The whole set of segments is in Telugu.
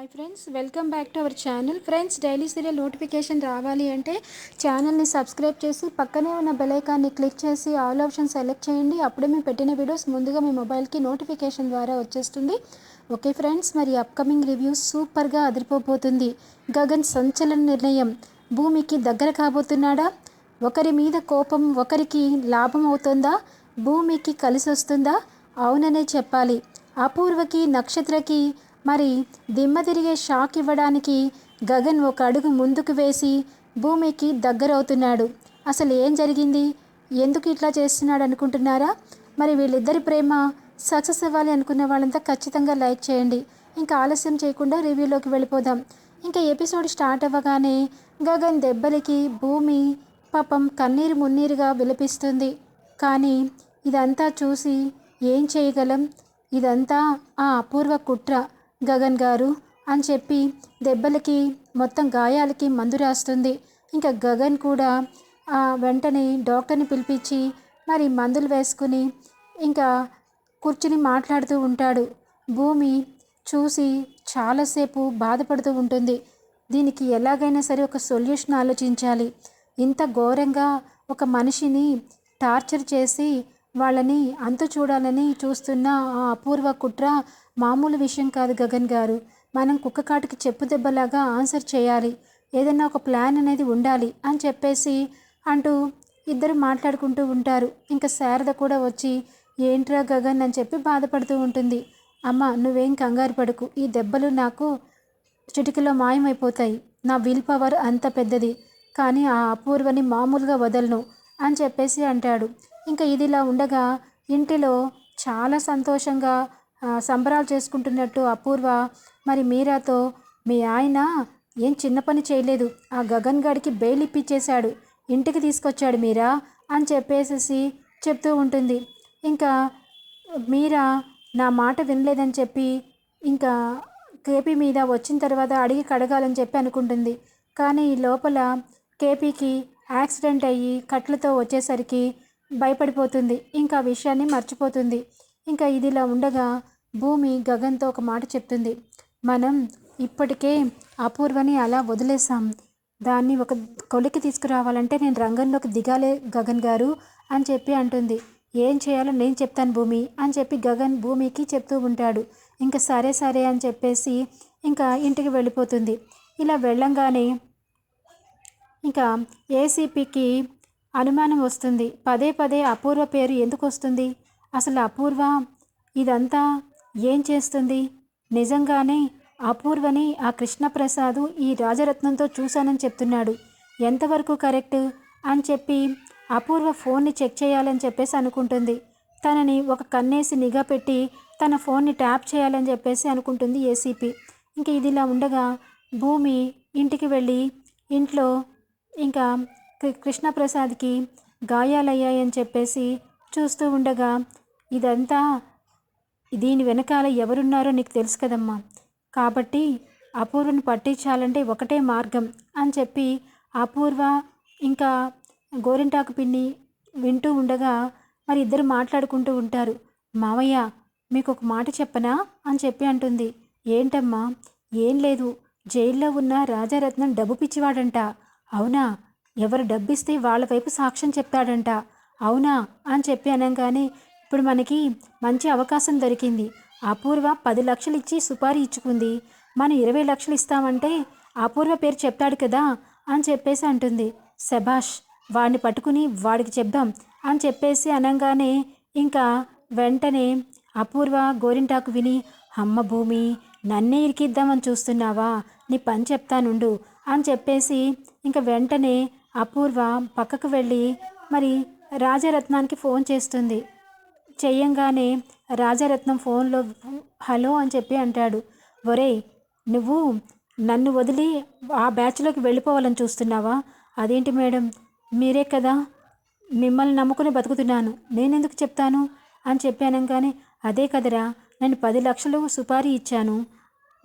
Hi friends welcome back to our channel friends daily serial notification రావాలి అంటే ఛానల్ని సబ్స్క్రైబ్ చేసి పక్కనే ఉన్న బెలైకాన్ని క్లిక్ చేసి ఆల్ ఆప్షన్ సెలెక్ట్ చేయండి. అప్పుడే మేము పెట్టిన వీడియోస్ ముందుగా మీ మొబైల్కి నోటిఫికేషన్ ద్వారా వచ్చేస్తుంది. ఓకే ఫ్రెండ్స్ మరి అప్కమింగ్ రివ్యూస్ సూపర్గా అదిరిపోబోతుంది. గగన్ సంచలన నిర్ణయం. భూమికి దగ్గర కాబోతున్నాడా? ఒకరి మీద కోపం ఒకరికి లాభం అవుతుందా? భూమికి కలిసి వస్తుందా అవుననే చెప్పాలి. అపూర్వకి నక్షత్రకి మరి దిమ్మ తిరిగే షాక్ ఇవ్వడానికి గగన్ ఒక అడుగు ముందుకు వేసి భూమికి దగ్గరవుతున్నాడు. అసలు ఏం జరిగింది? ఎందుకు ఇట్లా చేస్తున్నాడు అనుకుంటున్నారా? మరి వీళ్ళిద్దరి ప్రేమ సక్సెస్ అవ్వాలి అనుకున్న వాళ్ళంతా ఖచ్చితంగా లైక్ చేయండి. ఇంకా ఆలస్యం చేయకుండా రివ్యూలోకి వెళ్ళిపోదాం. ఇంకా ఎపిసోడ్ స్టార్ట్ అవ్వగానే గగన్ దెబ్బలకి భూమి పాపం కన్నీరు మున్నీరుగా విలపిస్తుంది. కానీ ఇదంతా చూసి ఏం చేయగలం? ఇదంతా ఆ అపూర్వ కుట్ర. గగన్ గారు అని చెప్పి దెబ్బలకి మొత్తం గాయాలకి మందు రాస్తుంది. ఇంకా గగన్ కూడా ఆ వెంటనే డాక్టర్ని పిలిపించి మరి మందులు వేసుకుని ఇంకా కూర్చుని మాట్లాడుతూ ఉంటాడు. భూమి చూసి చాలాసేపు బాధపడుతూ ఉంటుంది. దీనికి ఎలాగైనా సరే ఒక సొల్యూషన్ ఆలోచించాలి. ఇంత ఘోరంగా ఒక మనిషిని టార్చర్ చేసి వాళ్ళని అంతు చూడాలని చూస్తున్న ఆ అపూర్వ కుట్ర మామూలు విషయం కాదు గగన్ గారు. మనం కుక్కకాటికి చెప్పు దెబ్బలాగా ఆన్సర్ చేయాలి. ఏదైనా ఒక ప్లాన్ అనేది ఉండాలి అని చెప్పేసి అంటూ ఇద్దరు మాట్లాడుకుంటూ ఉంటారు. ఇంకా శారద కూడా వచ్చి ఏంట్రా గగన్ అని చెప్పి బాధపడుతూ ఉంటుంది. అమ్మ నువ్వేం కంగారు పడుకు. ఈ దెబ్బలు నాకు చిటికలో మాయమైపోతాయి. నా విల్ పవర్ అంత పెద్దది. కానీ ఆ అపూర్వని మామూలుగా వదలను అని చెప్పేసి అంటాడు. ఇంకా ఇదిలా ఉండగా ఇంటిలో చాలా సంతోషంగా సంబరాలు చేసుకుంటున్నట్టు అపూర్వ మరి మీరాతో మీ ఆయన ఏం చిన్న పని చేయలేదు. ఆ గగన్ గడికి బెయిల్ ఇప్పించేశాడు ఇంటికి తీసుకొచ్చాడు మీరా? అని చెప్పేసేసి చెప్తూ ఉంటుంది. ఇంకా మీరా నా మాట వినలేదని చెప్పి ఇంకా కేపీ మీద వచ్చిన తర్వాత అడిగి కడగాలని చెప్పి అనుకుంటుంది. కానీ ఈ లోపల కేపీకి యాక్సిడెంట్ అయ్యి కట్లతో వచ్చేసరికి భయపడిపోతుంది. ఇంకా విషయాన్ని మర్చిపోతుంది. ఇంకా ఇదిలా ఉండగా భూమి గగన్తో ఒక మాట చెప్తుంది. మనం ఇప్పటికే అపూర్వని అలా వదిలేసాం దాన్ని ఒక కొలికి తీసుకురావాలంటే నేను రంగంలోకి దిగాలే గగన్ గారు అని చెప్పి అంటుంది. ఏం చేయాలో నేను చెప్తాను భూమి అని చెప్పి గగన్ భూమికి చెప్తూ ఉంటాడు. ఇంకా సరే సరే అని చెప్పేసి ఇంకా ఇంటికి వెళ్ళిపోతుంది. ఇలా వెళ్ళంగానే ఇంకా ఏసీపీకి అనుమానం వస్తుంది. పదే పదే అపూర్వ పేరు ఎందుకు వస్తుంది? అసలు అపూర్వ ఇదంతా ఏం చేస్తుంది? నిజంగానే అపూర్వని ఆ కృష్ణప్రసాద్ ఈ రాజరత్నంతో చూశానని చెప్తున్నాడు. ఎంతవరకు కరెక్ట్? అని చెప్పి అపూర్వ ఫోన్ని చెక్ చేయాలని చెప్పేసి అనుకుంటుంది. తనని ఒక కన్నేసి నిఘా పెట్టి తన ఫోన్ని ట్యాప్ చేయాలని చెప్పేసి అనుకుంటుంది ఏసీపీ. ఇంక ఇదిలా ఉండగా భూమి ఇంటికి వెళ్ళి ఇంట్లో ఇంకా కృష్ణప్రసాద్కి గాయాలయ్యాయని చెప్పేసి చూస్తూ ఉండగా ఇదంతా దీని వెనకాల ఎవరున్నారో నీకు తెలుసు కదమ్మా. కాబట్టి అపూర్వను పట్టించాలంటే ఒకటే మార్గం అని చెప్పి అపూర్వ ఇంకా గోరింటాకు పిన్ని వింటూ ఉండగా మరి ఇద్దరు మాట్లాడుకుంటూ ఉంటారు. మావయ్య మీకు ఒక మాట చెప్పనా? అని చెప్పి అంటుంది. ఏంటమ్మా ఏం లేదు. జైల్లో ఉన్న రాజారత్నం డబ్బు పిచ్చివాడంట. అవునా? ఎవరు డబ్బిస్తే వాళ్ళ వైపు సాక్ష్యం చెప్తాడంట అవునా? అని చెప్పి అనగానే ఇప్పుడు మనకి మంచి అవకాశం దొరికింది. అపూర్వ పది లక్షలు ఇచ్చి సుపారీ ఇచ్చుకుంది. మనం ఇరవై లక్షలు ఇస్తామంటే అపూర్వ పేరు చెప్తాడు కదా అని చెప్పేసి అంటుంది. శభాష్ వాడిని పట్టుకుని వాడికి చెప్దాం అని చెప్పేసి అనగానే ఇంకా వెంటనే అపూర్వ గోరింటాకు విని అమ్మ భూమి నన్నే ఇరికిద్దామని చూస్తున్నావా? నీ పని చెప్తానుండు అని చెప్పేసి ఇంకా వెంటనే అపూర్వ పక్కకు వెళ్ళి మరి రాజరత్నానికి ఫోన్ చేస్తుంది. చెయ్యంగానే రాజరత్నం ఫోన్లో హలో అని చెప్పి అంటాడు. ఒరేయ్ నువ్వు నన్ను వదిలి ఆ బ్యాచ్లోకి వెళ్ళిపోవాలని చూస్తున్నావా? అదేంటి మేడం? మీరే కదా మిమ్మల్ని నమ్ముకుని బతుకుతున్నాను. నేనెందుకు చెప్తాను? అని చెప్పి అనగానే అదే కదరా నేను పది లక్షలు సుపారీ ఇచ్చాను.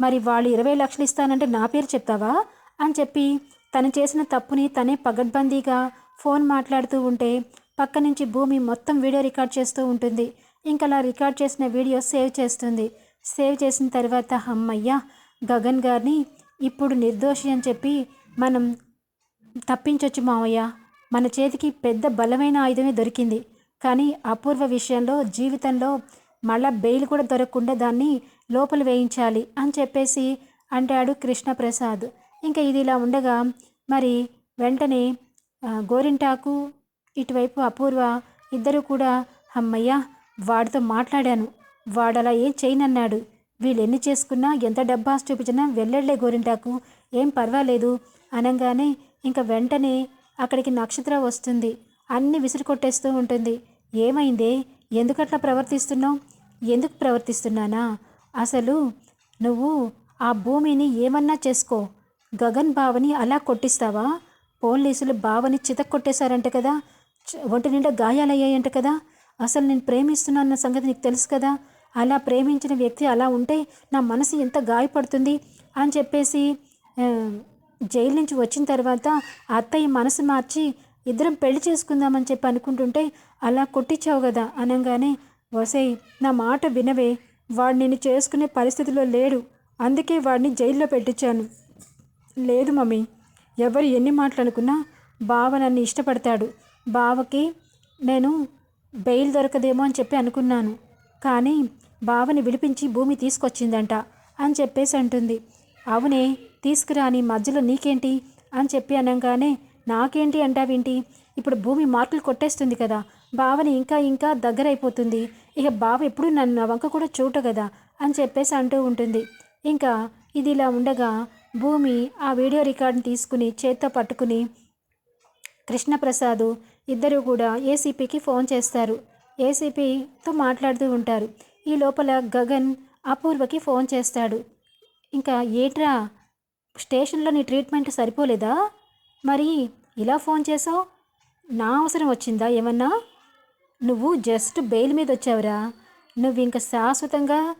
మరి వాళ్ళు ఇరవై లక్షలు ఇస్తానంటే నా పేరు చెప్తావా? అని చెప్పి తను చేసిన తప్పుని తనే పగడ్బందీగా ఫోన్ మాట్లాడుతూ ఉంటే పక్క నుంచి భూమి మొత్తం వీడియో రికార్డ్ చేస్తూ ఉంటుంది. ఇంకా అలా రికార్డ్ చేసిన వీడియో సేవ్ చేస్తుంది. సేవ్ చేసిన తర్వాత అమ్మయ్యా గగన్ గారిని ఇప్పుడు నిర్దోషి అని చెప్పి మనం తప్పించవచ్చు మావయ్య. మన చేతికి పెద్ద బలమైన ఆయుధమే దొరికింది. కానీ అపూర్వ విషయంలో జీవితంలో మళ్ళా బెయిల్ కూడా దొరకకుండా దాన్ని లోపల వేయించాలి అని చెప్పేసి అంటాడు కృష్ణప్రసాద్. ఇంకా ఇది ఇలా ఉండగా మరి వెంటనే గోరింటాకు ఇటువైపు అపూర్వ ఇద్దరు కూడా అమ్మయ్య వాడితో మాట్లాడాను. వాడలా ఏం చేయనన్నాడు. వీళ్ళు ఎన్ని చేసుకున్నా ఎంత డబ్బాస్ చూపించినా వెళ్ళలే గోరింటాకు. ఏం పర్వాలేదు. అనగానే ఇంకా వెంటనే అక్కడికి నక్షత్ర వస్తుంది. అన్ని విసిరి కొట్టేస్తూ ఉంటుంది. ఏమైందే? ఎందుకట్లా ప్రవర్తిస్తున్నావు? ఎందుకు ప్రవర్తిస్తున్నానా? అసలు నువ్వు ఆ భూమిని ఏమన్నా చేసుకో. గగన్ బావని అలా కొట్టిస్తావా? పోలీసులు బావని చితక్కొట్టేశారంట కదా. ఒంటి నిండా గాయాలయ్యాయంట కదా. అసలు నేను ప్రేమిస్తున్నాన్న సంగతి నీకు తెలుసు కదా. అలా ప్రేమించిన వ్యక్తి అలా ఉంటే నా మనసు ఎంత గాయపడుతుంది అని చెప్పేసి జైలు నుంచి వచ్చిన తర్వాత అత్తయ్య మనసు మార్చి ఇద్దరం పెళ్ళి చేసుకుందామని చెప్పి అనుకుంటుంటే అలా కొట్టించావు కదా అనగానే వసై నా మాట వినవే. వాడు నిన్ను చేసుకునే పరిస్థితిలో లేడు. అందుకే వాడిని జైల్లో పెట్టించాను. లేదు మమ్మీ. ఎవరు ఎన్ని మాట్లాడుకున్నా బావ నన్ను ఇష్టపడతాడు. బావకి నేను బెయిల్ దొరకదేమో అని చెప్పి అనుకున్నాను. కానీ బావని విడిపించి భూమి తీసుకొచ్చిందంట అని చెప్పేసి అంటుంది. అవునే తీసుకురాని మధ్యలో నీకేంటి అని చెప్పి అనగానే నాకేంటి అంటావేంటి? ఇప్పుడు భూమి మార్కులు కొట్టేస్తుంది కదా బావని ఇంకా ఇంకా దగ్గర అయిపోతుంది ఇక బావ ఎప్పుడు నన్ను నా వంక కూడా చూట కదా అని చెప్పేసి అంటూ ఉంటుంది. ఇంకా ఇది ఇలా ఉండగా భూమి ఆ వీడియో రికార్డుని తీసుకుని చేత్తో పట్టుకుని కృష్ణప్రసాద్ ఇద్దరు కూడా ఏసీపీకి ఫోన్ చేస్తారు. ఏసీపీతో మాట్లాడుతూ ఉంటారు. ఈ లోపల గగన్ అపూర్వకి ఫోన్ చేస్తాడు. ఇంకా ఏట్రా స్టేషన్లో నీ ట్రీట్మెంట్ సరిపోలేదా? మరి ఇలా ఫోన్ చేసావు? నా అవసరం వచ్చిందా ఏమన్నా? నువ్వు జస్ట్ బెయిల్ మీద వచ్చావురా. నువ్వు ఇంకా శాశ్వతంగా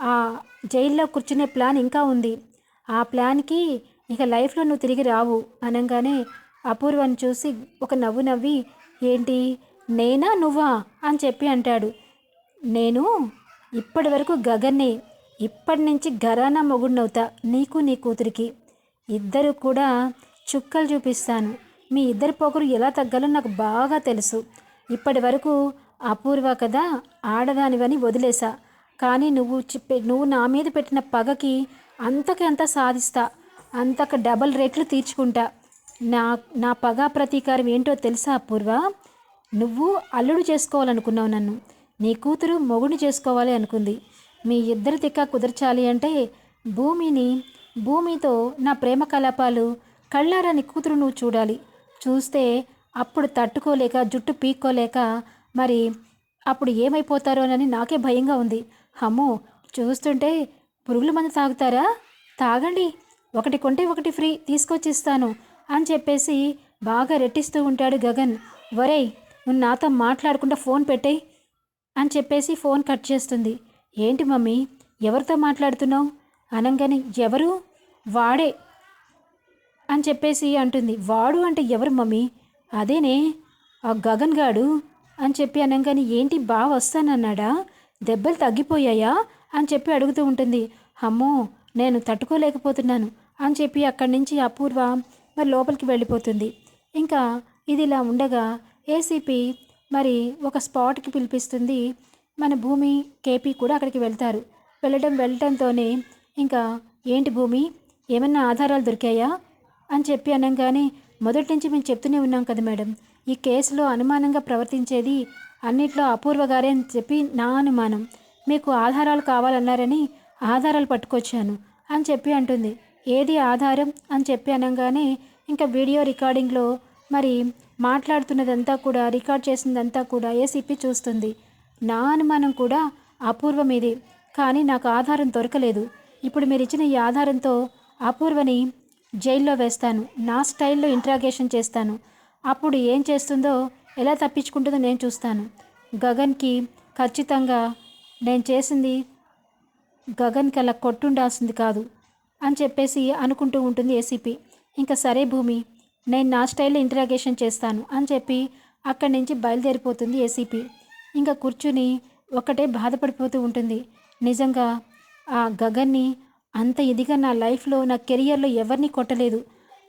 ఆ జైల్లో కూర్చునే ప్లాన్ ఇంకా ఉంది. ఆ ప్లాన్కి ఇక లైఫ్లో నువ్వు తిరిగి రావు అనగానే అపూర్వని చూసి ఒక నవ్వు నవ్వి ఏంటి? నేనా నువ్వా? అని చెప్పి అంటాడు. నేను ఇప్పటి వరకు గగన్నే ఇప్పటి నుంచి గరానా మొగుడినవుతా నీకు నీ కూతురికి. ఇద్దరు కూడా చుక్కలు చూపిస్తాను. మీ ఇద్దరి పొగరు ఎలా తగ్గాలో నాకు బాగా తెలుసు. ఇప్పటి వరకు అపూర్వ కదా ఆడదానివని వదిలేశా కానీ నువ్వు చెప్పే నువ్వు నా మీద పెట్టిన పగకి అంతకి అంత సాధిస్తా అంతకు డబల్ రేట్లు తీర్చుకుంటా. నా నా పగ ప్రతీకారం ఏంటో తెలుసా అపూర్వ నువ్వు అల్లుడు చేసుకోవాలనుకున్నావు నన్ను. నీ కూతురు మొగుడు చేసుకోవాలి అనుకుంది. మీ ఇద్దరి తిక్క కుదర్చాలి అంటే భూమిని భూమితో నా ప్రేమ కలాపాలు కళ్ళారని కూతురు నువ్వు చూడాలి. చూస్తే అప్పుడు తట్టుకోలేక జుట్టు పీక్కోలేక మరి అప్పుడు ఏమైపోతారోనని నాకే భయంగా ఉంది. అమ్మో చూస్తుంటే పురుగుల మందు తాగుతారా? తాగండి. ఒకటి కొంటే ఒకటి ఫ్రీ తీసుకొచ్చి ఇస్తాను అని చెప్పేసి బాగా రెట్టిస్తూ ఉంటాడు గగన్. ఒరేయ్ నువ్వు నాతో మాట్లాడకుండా ఫోన్ పెట్టేయ్ అని చెప్పేసి ఫోన్ కట్ చేస్తుంది. ఏంటి మమ్మీ ఎవరితో మాట్లాడుతున్నావు? అనగానే ఎవరు? వాడే అని చెప్పేసి అంటుంది. వాడు అంటే ఎవరు మమ్మీ? అదేనే ఆ గగన్ గాడు అని చెప్పి అనగానే ఏంటి బాగా వస్తానన్నాడా? దెబ్బలు తగ్గిపోయాయా? అని చెప్పి అడుగుతూ ఉంటుంది. అమ్మో నేను తట్టుకోలేకపోతున్నాను అని చెప్పి అక్కడి నుంచి అపూర్వ మరి లోపలికి వెళ్ళిపోతుంది. ఇంకా ఇది ఇలా ఉండగా ఏసీపీ మరి ఒక స్పాట్కి పిలిపిస్తుంది. మన భూమి కేపీ కూడా అక్కడికి వెళ్తారు. వెళ్ళటం వెళ్ళటంతోనే ఇంకా ఏంటి భూమి? ఏమన్నా ఆధారాలు దొరికాయా? అని చెప్పి అనగానే మొదటి నుంచి మేము చెప్తూనే ఉన్నాం కదా మేడం. ఈ కేసులో అనుమానంగా ప్రవర్తించేది అన్నిట్లో అపూర్వ గారే అని చెప్పి నా అనుమానం. మీకు ఆధారాలు కావాలన్నారని ఆధారాలు పట్టుకొచ్చాను అని చెప్పి అంటుంది. ఏది ఆధారం అని చెప్పి అనగానే ఇంకా వీడియో రికార్డింగ్లో మరి మాట్లాడుతున్నదంతా కూడా రికార్డ్ చేసిందంతా కూడా ఏసీపీ చూస్తుంది. నా అనుమానం కూడా అపూర్వం ఇది. కానీ నాకు ఆధారం దొరకలేదు. ఇప్పుడు మీరు ఇచ్చిన ఈ ఆధారంతో అపూర్వని జైల్లో వేస్తాను. నా స్టైల్లో ఇంట్రాగేషన్ చేస్తాను. అప్పుడు ఏం చేస్తుందో ఎలా తప్పించుకుంటుందో నేను చూస్తాను. గగన్కి ఖచ్చితంగా నేను చేసింది గగన్కి అలా కొట్టుండాల్సింది కాదు అని చెప్పేసి అనుకుంటూ ఉంటుంది ఏసీపీ. ఇంకా సరే భూమి నేను నా స్టైల్లో ఇంటరాగేషన్ చేస్తాను అని చెప్పి అక్కడి నుంచి బయలుదేరిపోతుంది ఏసీపీ. ఇంకా కూర్చుని ఒకటే బాధపడిపోతూ ఉంటుంది. నిజంగా ఆ గగన్ని అంత ఇదిగా నా లైఫ్లో నా కెరియర్లో ఎవరిని కొట్టలేదు.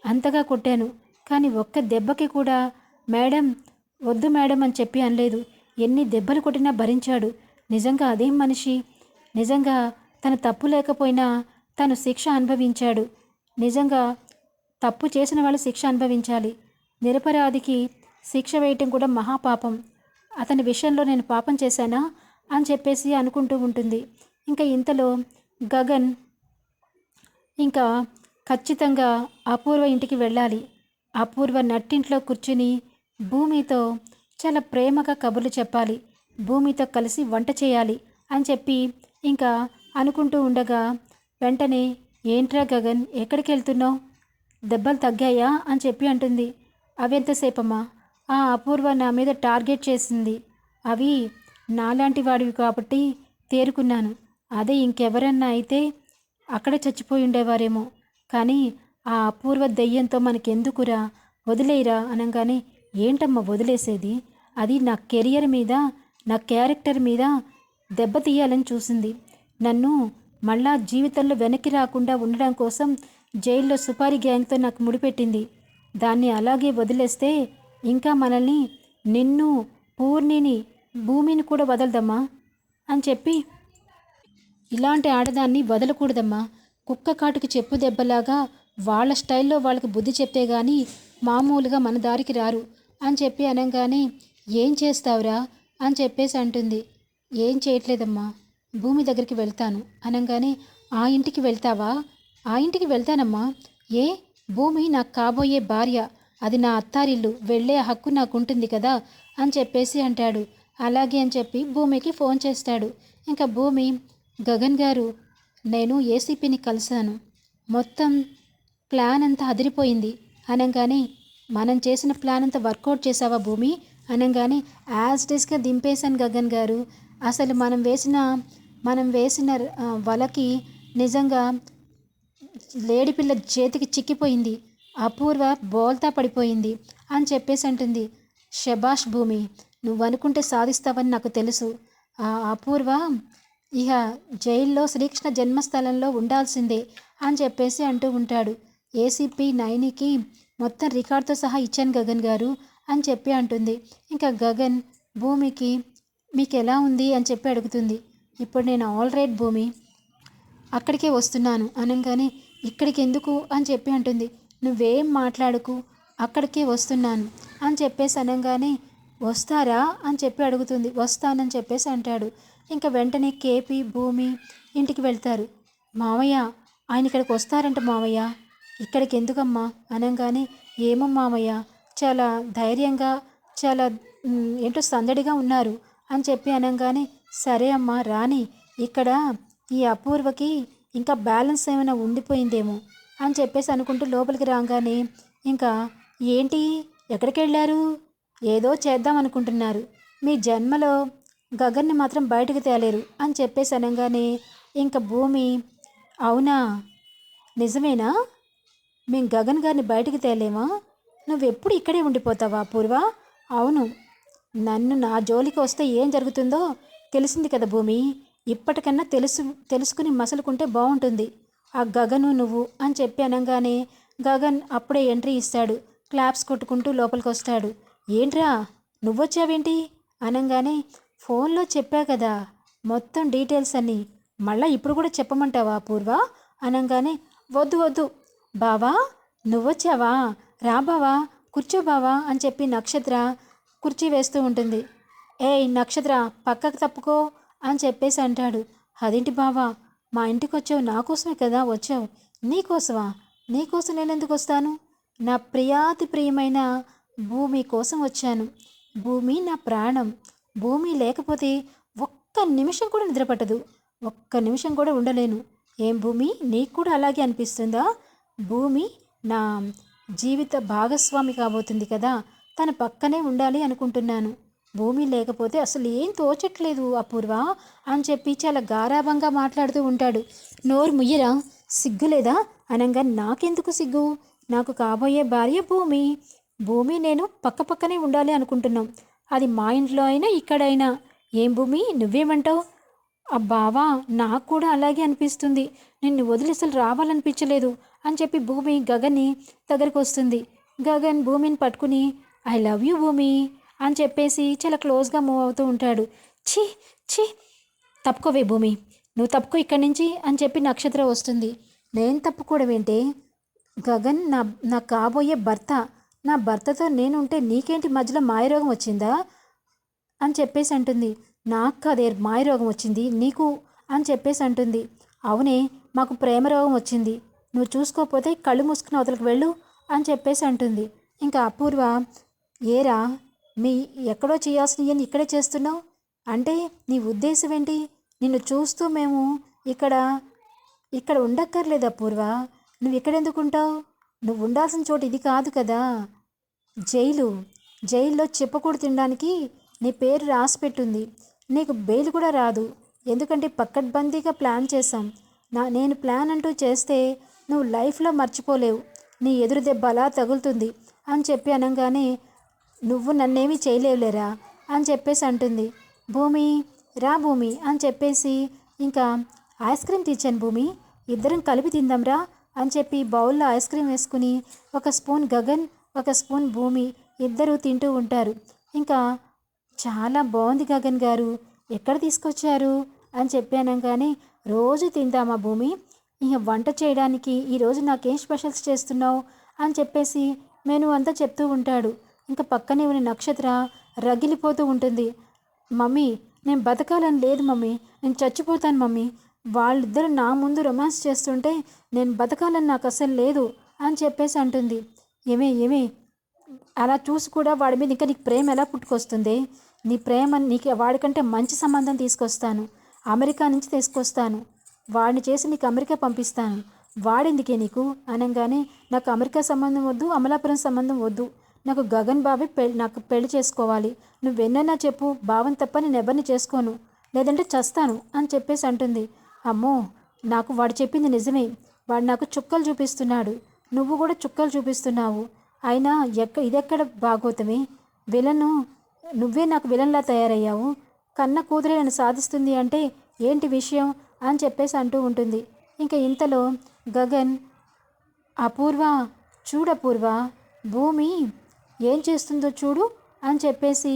అంతగా కొట్టాను. కానీ ఒక్క దెబ్బకి కూడా మేడం వద్దు మేడం అని చెప్పి అనలేదు. ఎన్ని దెబ్బలు కొట్టినా భరించాడు. నిజంగా అదేం మనిషి? నిజంగా తన తప్పు లేకపోయినా తను శిక్ష అనుభవించాడు. నిజంగా తప్పు చేసిన వాళ్ళు శిక్ష అనుభవించాలి. నిరపరాధికి శిక్ష వేయటం కూడా మహాపాపం. అతని విషయంలో నేను పాపం చేశానా? అని చెప్పేసి అనుకుంటూ ఉంటుంది. ఇంకా ఇంతలో గగన్ ఇంకా ఖచ్చితంగా అపూర్వ ఇంటికి వెళ్ళాలి. అపూర్వ నట్టింట్లో కూర్చుని భూమితో చాలా ప్రేమగా కబుర్లు చెప్పాలి. భూమితో కలిసి వంట చేయాలి అని చెప్పి ఇంకా అనుకుంటూ ఉండగా వెంటనే ఏంట్రా గగన్ ఎక్కడికి వెళ్తున్నావు? దెబ్బలు తగ్గాయా? అని చెప్పి అంటుంది. అవి ఎంతసేపమ్మా? ఆ అపూర్వ నా మీద టార్గెట్ చేసింది. అవి నాలాంటి వాడివి కాబట్టి తేరుకున్నాను. అదే ఇంకెవరన్నా అయితే అక్కడే చచ్చిపోయి ఉండేవారేమో. కానీ ఆ అపూర్వ దెయ్యంతో మనకెందుకురా? వదిలేయరా అనగానే ఏంటమ్మా వదిలేసేది? అది నా కెరియర్ మీద నా క్యారెక్టర్ మీద దెబ్బతీయాలని చూసింది. నన్ను మళ్ళా జీవితంలో వెనక్కి రాకుండా ఉండడం కోసం జైల్లో సుపారీ గ్యాంగ్తో నాకు ముడిపెట్టింది. దాన్ని అలాగే వదిలేస్తే ఇంకా మనల్ని నిన్ను పూర్ణిని భూమిని కూడా వదలదమ్మా అని చెప్పి ఇలాంటి ఆడదాన్ని వదలకూడదమ్మా. కుక్క కాటుకి చెప్పు దెబ్బలాగా వాళ్ళ స్టైల్లో వాళ్ళకి బుద్ధి చెప్తే గాని మామూలుగా మన దారికి రారు అని చెప్పి అనగానే ఏం చేస్తావురా? అని చెప్పేసి అంటుంది. ఏం చేయట్లేదమ్మా భూమి దగ్గరికి వెళ్తాను. అనగానే ఆ ఇంటికి వెళ్తావా? ఆ ఇంటికి వెళ్తానమ్మా. ఏ? భూమి నాకు కాబోయే భార్య. అది నా అత్తారిల్లు. వెళ్ళే హక్కు నాకు ఉంటుంది కదా అని చెప్పేసి అంటాడు. అలాగే అని చెప్పి భూమికి ఫోన్ చేస్తాడు. ఇంకా భూమి గగన్ గారు నేను ఏసీపీని కలిశాను. మొత్తం ప్లాన్ అంతా అదిరిపోయింది. అనగానే మనం చేసిన ప్లాన్ అంతా వర్కౌట్ చేసావా భూమి? అనగానే యాజ్ డిస్గా దింపేశాను గగన్ గారు. అసలు మనం వేసిన మనం వేసిన వలకి నిజంగా లేడిపిల్ల చేతికి చిక్కిపోయింది. అపూర్వ బోల్తా పడిపోయింది అని చెప్పేసి అంటుంది షబాష్ భూమి. నువ్వు అనుకుంటే సాధిస్తావని నాకు తెలుసు. ఆ అపూర్వ ఇహ జైల్లో శ్రీకృష్ణ జన్మస్థలంలో ఉండాల్సిందే అని చెప్పేసి అంటూ ఉంటాడు. ఏసీపీ నైనికి మొత్తం రికార్డ్తో సహా ఇచ్చాను గగన్ గారు. అని చెప్పి అంటుంది. ఇంకా గగన్ భూమికి మీకు ఎలా ఉంది? అని చెప్పి అడుగుతుంది. ఇప్పుడు నేను ఆల్ రైట్ భూమి అక్కడికే వస్తున్నాను. అనగానే ఇక్కడికి ఎందుకు అని చెప్పి అంటుంది. నువ్వేం మాట్లాడుకు అక్కడికే వస్తున్నాను. అని చెప్పేసి అనగానే వస్తారా? అని చెప్పి అడుగుతుంది. వస్తానని చెప్పేసి అంటాడు. ఇంకా వెంటనే కేపీ భూమి ఇంటికి వెళ్తారు. మావయ్య ఆయన ఇక్కడికి వస్తారంట మావయ్య. ఇక్కడికి ఎందుకమ్మా అనగానే ఏమో మావయ్య చాలా ధైర్యంగా చాలా ఏంటో సందడిగా ఉన్నారు అని చెప్పి అనగానే సరే అమ్మా రాని ఇక్కడ ఈ అపూర్వకి ఇంకా బ్యాలెన్స్ ఏమైనా ఉండిపోయిందేమో అని చెప్పేసి అనుకుంటూ లోపలికి రాగానే ఇంకా ఏంటి? ఎక్కడికి వెళ్ళారు? ఏదో చేద్దాం అనుకుంటున్నారు. మీ జన్మలో గగన్ని మాత్రం బయటకు తేలేరు అని చెప్పేసి అనగానే ఇంకా భూమి అవునా? నిజమేనా? మేము గగన్ గారిని బయటకు తేలేమా? నువ్వెప్పుడు ఇక్కడే ఉండిపోతావా పూర్వ? అవును. నన్ను నా జోలికి వస్తే ఏం జరుగుతుందో తెలిసింది కదా భూమి. ఇప్పటికన్నా తెలుసు తెలుసుకుని మసలుకుంటే బాగుంటుంది ఆ గగను నువ్వు అని చెప్పి అనగానే గగన్ అప్పుడే ఎంట్రీ ఇస్తాడు. క్లాప్స్ కొట్టుకుంటూ లోపలికి వస్తాడు ఏంట్రా నువ్వొచ్చావేంటి? అనగానే ఫోన్లో చెప్పా కదా మొత్తం డీటెయిల్స్ అన్నీ. మళ్ళీ ఇప్పుడు కూడా చెప్పమంటావా పూర్వ? అనగానే వద్దు వద్దు. బావా నువ్వొచ్చావా? రాబావా కూర్చోబావా అని చెప్పి నక్షత్ర కుర్చీ వేస్తూ ఉంటుంది. ఏయ్ నక్షత్ర పక్కకు తప్పుకో అని చెప్పేసి అంటాడు. అదేంటి బావా మా ఇంటికి వచ్చావు నా కోసమే కదా వచ్చావు? నీకోసమా నీకోసం నేను ఎందుకు వస్తాను? నా ప్రియాతి ప్రియమైన భూమి కోసం వచ్చాను. భూమి నా ప్రాణం. భూమి లేకపోతే ఒక్క నిమిషం కూడా నిద్రపట్టదు. ఒక్క నిమిషం కూడా ఉండలేను. ఏం భూమి? నీకు కూడా అలాగే అనిపిస్తుందా? భూమి నా జీవిత భాగస్వామి కాబోతుంది కదా తన పక్కనే ఉండాలి అనుకుంటున్నాను. భూమి లేకపోతే అసలు ఏం తోచట్లేదు అపూర్వ అని చెప్పి చాలా గారాభంగా మాట్లాడుతూ ఉంటాడు. నోరు ముయ్యరా? సిగ్గులేదా? అనగా నాకెందుకు సిగ్గు? నాకు కాబోయే భార్య భూమి. భూమి నేను పక్క పక్కనే ఉండాలి అనుకుంటున్నాం. అది మా ఇంట్లో అయినా ఇక్కడైనా. ఏం భూమి? నువ్వేమంటావు? అబ్బావా బావా నాకు కూడా అలాగే అనిపిస్తుంది. నిన్ను వదిలి అసలు రావాలనిపించలేదు అని చెప్పి భూమి గగన్ని దగ్గరికి వస్తుంది గగన్ భూమిని పట్టుకుని ఐ లవ్ యూ భూమి అని చెప్పేసి చాలా క్లోజ్గా మూవ్ అవుతూ ఉంటాడు. ఛీ ఛీ తప్పుకోవే భూమి నువ్వు తప్పుకో ఇక్కడి నుంచి అని చెప్పి నక్షత్రం వస్తుంది. నేను తప్పుకోవడమేంటే ఏంటి? గగన్ నా నా కాబోయే భర్త నా భర్తతో నేనుంటే నీకేంటి మధ్యలో మాయరోగం వచ్చిందా? అని చెప్పేసి అంటుంది. నాకు మాయ మాయరోగం వచ్చింది నీకు అని చెప్పేసి అంటుంది. అవునే మాకు ప్రేమ రోగం వచ్చింది. నువ్వు చూసుకోకపోతే కళ్ళు మూసుకుని అవతలకు వెళ్ళు అని చెప్పేసి అంటుంది. ఇంకా అపూర్వ ఏరా మీ ఎక్కడో చేయాల్సినవి ఇక్కడే చేస్తున్నావు? అంటే నీ ఉద్దేశం ఏంటి? నిన్ను చూస్తూ మేము ఇక్కడ ఇక్కడ ఉండక్కర్లేదు అపూర్వ. నువ్వు ఇక్కడ ఎందుకు ఉంటావు నువ్వు ఉండాల్సిన చోటు ఇది కాదు కదా. జైలు జైల్లో చెప్పకూడదు తినడానికి నీ పేరు రాసి పెట్టుంది. నీకు బెయిల్ కూడా రాదు. ఎందుకంటే పక్కడ్బందీగా ప్లాన్ చేశాం. నా నేను ప్లాన్ అంటూ చేస్తే నువ్వు లైఫ్లో మర్చిపోలేవు. నీ ఎదురు దెబ్బ అలా తగులుతుంది అని చెప్పి అనగానే నువ్వు నన్నేమీ చేయలేవులేరా? అని చెప్పేసి అంటుంది. భూమి రా భూమి అని చెప్పేసి ఇంకా ఐస్ క్రీమ్ తెచ్చాను భూమి. ఇద్దరం కలిపి తిందాంరా అని చెప్పి బౌల్లో ఐస్ క్రీమ్ వేసుకుని ఒక స్పూన్ గగన్ ఒక స్పూన్ భూమి ఇద్దరు తింటూ ఉంటారు. ఇంకా చాలా బాగుంది గగన్ గారు. ఎక్కడ తీసుకొచ్చారు? అని చెప్పానంగానే రోజు తిందామా భూమి? ఇక వంట చేయడానికి ఈరోజు నాకేం స్పెషల్స్ చేస్తున్నావు? అని చెప్పేసి మెను అంతా చెప్తూ ఉంటాడు. ఇంకా పక్కనే ఉన్న నక్షత్ర రగిలిపోతూ ఉంటుంది. మమ్మీ నేను బతకాలని లేదు మమ్మీ. నేను చచ్చిపోతాను మమ్మీ. వాళ్ళిద్దరూ నా ముందు రొమాన్స్ చేస్తుంటే నేను బతకాలని నాకు అసలు లేదు అని చెప్పేసి అంటుంది. ఏమే ఏమే? అలా చూసి కూడా వాడి మీద ఇంకా నీకు ప్రేమ ఎలా పుట్టుకొస్తుంది? నీ ప్రేమ నీకు వాడికంటే మంచి సంబంధం తీసుకొస్తాను. అమెరికా నుంచి తీసుకొస్తాను. వాడిని చేసి నీకు అమెరికా పంపిస్తాను. వాడెందుకే నీకు? అనగానే నాకు అమెరికా సంబంధం వద్దు అమలాపురం సంబంధం వద్దు. నాకు గగన్ బాబే పెళ్ళి నాకు పెళ్ళి చేసుకోవాలి. నువ్వెన్నైనా చెప్పు భావం తప్ప నేను ఎవరిని చేసుకోను. లేదంటే చస్తాను అని చెప్పేసి అంటుంది. అమ్మో నాకు వాడు చెప్పింది నిజమే. వాడు నాకు చుక్కలు చూపిస్తున్నాడు. నువ్వు కూడా చుక్కలు చూపిస్తున్నావు. అయినా ఎక్క ఇదెక్కడ భాగోతమే? విలను నువ్వే నాకు విలన్లా తయారయ్యావు. కన్న కూతురే నన్ను సాధిస్తుంది అంటే ఏంటి విషయం అని చెప్పేసి అంటూ ఉంటుంది. ఇంకా ఇంతలో గగన్ అపూర్వ చూడపూర్వ భూమి ఏం చేస్తుందో చూడు అని చెప్పేసి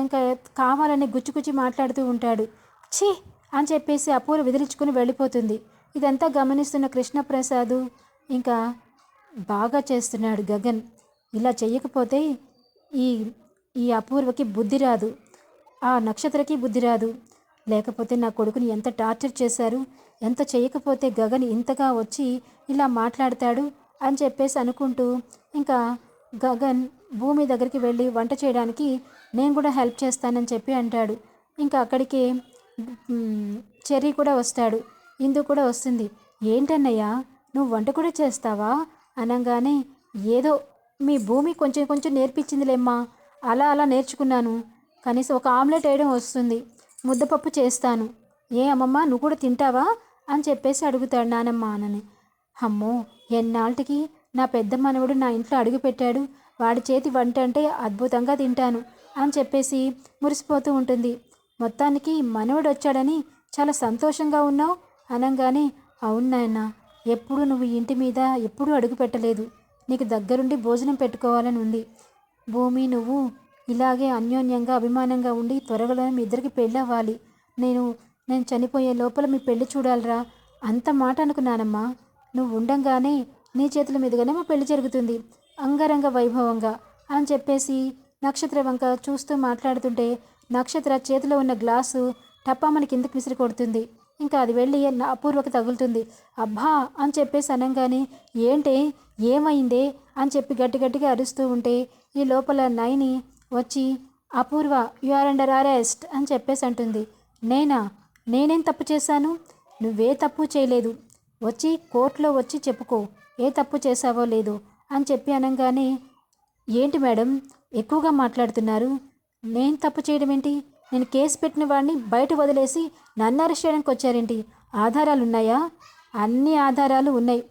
ఇంకా కావాలని గుచ్చిగుచ్చి మాట్లాడుతూ ఉంటాడు. ఛీ అని చెప్పేసి అపూర్వ విదిలించుకుని వెళ్ళిపోతుంది. ఇదంతా గమనిస్తున్న కృష్ణప్రసాద్ ఇంకా బాగా చేస్తున్నాడు గగన్. ఇలా చేయకపోతే ఈ ఈ అపూర్వకి బుద్ధి రాదు. ఆ నక్షత్రకి బుద్ధి రాదు. లేకపోతే నా కొడుకుని ఎంత టార్చర్ చేశారు? ఎంత చేయకపోతే గగన్ ఇంతగా వచ్చి ఇలా మాట్లాడతాడు అని చెప్పేసి అనుకుంటూ ఇంకా గగన్ భూమి దగ్గరికి వెళ్ళి వంట చేయడానికి నేను కూడా హెల్ప్ చేస్తానని చెప్పి అంటాడు. ఇంకా అక్కడికి చెర్రీ కూడా వస్తాడు. ఇందు కూడా వస్తుంది. ఏంటన్నయ్యా నువ్వు వంట కూడా చేస్తావా? అనగానే ఏదో మీ భూమి కొంచెం కొంచెం నేర్పించిందిలేమ్మా. అలా అలా నేర్చుకున్నాను. కనీసం ఒక ఆమ్లెట్ వేయడం వస్తుంది. ముద్దపప్పు చేస్తాను. ఏ అమ్మమ్మ నువ్వు కూడా తింటావా? అని చెప్పేసి అడుగుతాడు నానమ్మ అనని. అమ్మో ఎన్నాళ్ళకి నా పెద్ద మనవడు నా ఇంట్లో అడుగు పెట్టాడు. వాడి చేతి వంట అంటే అద్భుతంగా తింటాను అని చెప్పేసి మురిసిపోతూ ఉంటుంది. మొత్తానికి మనవడు వచ్చాడని చాలా సంతోషంగా ఉన్నావు? అనగానే అవును నాయన ఎప్పుడు నువ్వు ఇంటి మీద ఎప్పుడూ అడుగు పెట్టలేదు. నీకు దగ్గరుండి భోజనం పెట్టుకోవాలని ఉంది. భూమి నువ్వు ఇలాగే అన్యోన్యంగా అభిమానంగా ఉండి త్వరలో మీ ఇద్దరికి పెళ్ళి అవ్వాలి నేను నేను చనిపోయే లోపల మీ పెళ్ళి చూడాలిరా. అంత మాట అనుకున్నానమ్మా. నువ్వు ఉండంగానే నీ చేతుల మీదుగానే మా పెళ్ళి జరుగుతుంది. అంగరంగ వైభవంగా అని చెప్పేసి నక్షత్ర వంక చూస్తూ మాట్లాడుతుంటే నక్షత్ర చేతిలో ఉన్న గ్లాసు టప్పా మన కిందకి విసిరి కొడుతుంది. ఇంకా అది వెళ్ళి నా తగులుతుంది. అబ్బా అని చెప్పేసి అనగానే ఏంటే ఏమైందే అని చెప్పి గట్టి గట్టిగా అరుస్తూ ఉంటే ఈ లోపల నైని వచ్చి Apoorva you are under arrest అని చెప్పేసి అంటుంది. నేనా? నేనేం తప్పు చేశాను? నువ్వే తప్పు చేయలేదు. వచ్చి కోర్టులో వచ్చి చెప్పుకో. ఏ తప్పు చేశావో లేదు అని చెప్పి అనగానే ఏంటి మేడం? ఎక్కువగా మాట్లాడుతున్నారు. నేను తప్పు చేయడం ఏంటి? నేను కేసు పెట్టిన వాడిని బయట వదిలేసి నన్ను అరెస్ట్ చేయడానికి వచ్చారేంటి? ఆధారాలు ఉన్నాయా? అన్ని ఆధారాలు ఉన్నాయి.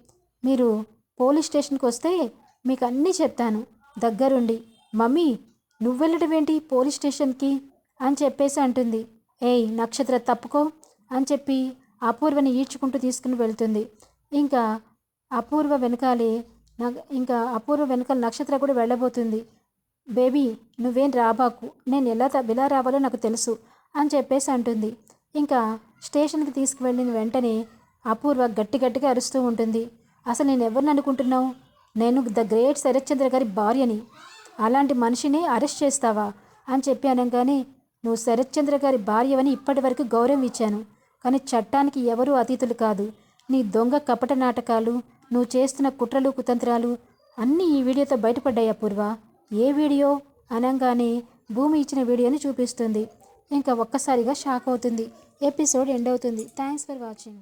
మీరు పోలీస్ స్టేషన్కి వస్తే మీకు అన్నీ చెప్తాను. దగ్గరుండి మమ్మీ నువ్వు వెళ్ళడం ఏంటి పోలీస్ స్టేషన్కి? అని చెప్పేసి అంటుంది. ఏయ్ నక్షత్ర తప్పుకో అని చెప్పి అపూర్వని ఈడ్చుకుంటూ తీసుకుని వెళ్తుంది. ఇంకా అపూర్వ వెనకాలే ఇంకా అపూర్వ వెనకాల నక్షత్ర కూడా వెళ్ళబోతుంది. బేబీ నువ్వేం రాబాకు నేను ఎలా త- ఎలా రావాలో నాకు తెలుసు అని చెప్పేసి అంటుంది. ఇంకా స్టేషన్కి తీసుకువెళ్ళిన వెంటనే అపూర్వ గట్టి గట్టిగా అరుస్తూ ఉంటుంది. అసలు నేను ఎవరిని అనుకుంటున్నావు? నేను ద గ్రేట్ శరత్చంద్ర గారి భార్యని. అలాంటి మనిషిని అరెస్ట్ చేస్తావా? అని చెప్పి అనగానే నువ్వు శరత్చంద్ర గారి భార్యవని ఇప్పటి వరకు గౌరవం ఇచ్చాను. కానీ చట్టానికి ఎవరూ అతీతులు కాదు. నీ దొంగ కపట నాటకాలు నువ్వు చేస్తున్న కుట్రలు కుతంత్రాలు అన్నీ ఈ వీడియోతో బయటపడ్డాయి అపూర్వ. ఏ వీడియో? అనగానే భూమి ఇచ్చిన వీడియోని చూపిస్తుంది. ఇంకా ఒక్కసారిగా షాక్ అవుతుంది. ఎపిసోడ్ ఎండ్ అవుతుంది. Thanks for watching.